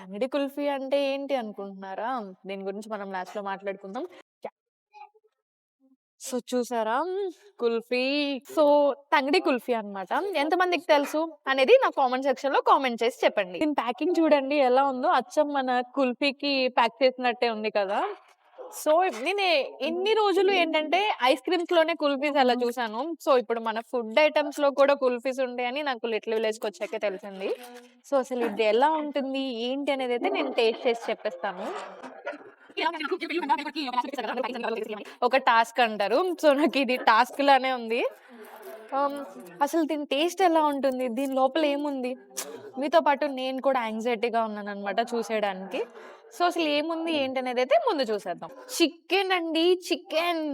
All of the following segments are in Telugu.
తంగిడి కుల్ఫీ అంటే ఏంటి అనుకుంటున్నారా? దీని గురించి మనం లాస్ట్‌లో మాట్లాడుకుందాం. సో, చూసారా కుల్ఫీ సో, తంగిడి కుల్ఫీ అన్నమాట. ఎంతమందికి తెలుసు అనేది నా కామెంట్ సెక్షన్లో కామెంట్ చేసి చెప్పండి. దీని ప్యాకింగ్ చూడండి ఎలా ఉందో అచ్చం మన కుల్ఫీకి ప్యాక్ చేసినట్టే ఉంది కదా! సో, నేను ఇన్ని రోజులు ఏంటంటే ఐస్ క్రీమ్స్‌లోనే కుల్ఫీస్ అలా చూసాను. సో, ఇప్పుడు మన ఫుడ్ ఐటెమ్స్‌లో కూడా కుల్ఫీస్ ఉంటాయని నాకు లిటిల్ విలేజ్‌కొచ్చాకే తెలిసింది. సో, అసలు ఇది ఎలా ఉంటుంది? ఏంటి అనేదైతే నేను టేస్ట్ చేసి చెప్పేస్తాను. ఒక టాస్క్ అంటారు. సో, నాకిది టాస్క్ లానే ఉంది. అసలు దీని టేస్ట్ ఎలా ఉంటుంది? దీని లోపల ఏముంది? మీతో పాటు నేను కూడా యాంక్సైటీగా ఉన్నానన్నమాట చూసేయడానికి. సో, అసలు ఏముంది? ఏంటి అయితే ముందు చూసేద్దాం. చికెన్ అండి. చికెన్.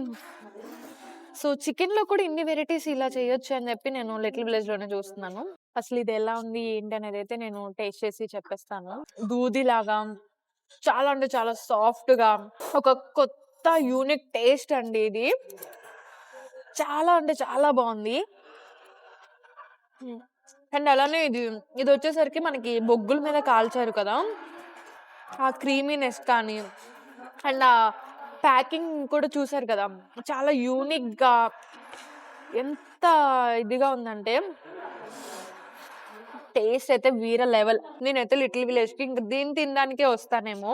సో, చికెన్‌లో కూడా ఇన్ని వెరైటీస్ ఇలా చేయొచ్చు అని చెప్పి నేను లిటిల్ విలేజ్‌లోనే చూస్తున్నాను. అసలు ఇది ఎలా ఉంది? ఏంటి అనేది అయితే నేను టేస్ట్ చేసి చెప్పేస్తాను. దూది లాగా చాలా అంటే చాలా సాఫ్ట్‌గా ఒక కొత్త యూనిక్ టేస్ట్ అండి ఇది. చాలా అంటే చాలా బాగుంది అండ్ అలానే ఇది ఇది వచ్చేసరికి మనకి బొగ్గుల మీద కాల్చారు కదా! ఆ క్రీమీనెస్ కానీ అండ్ ఆ ప్యాకింగ్ కూడా చూసారు కదా! చాలా యూనిక్‌గా ఎంత ఇదిగా ఉందంటే టేస్ట్ అయితే వీర లెవెల్. నేనైతే లిటిల్ విలేజ్‌కి ఇంక దీన్ని తినడానికే వస్తానేమో.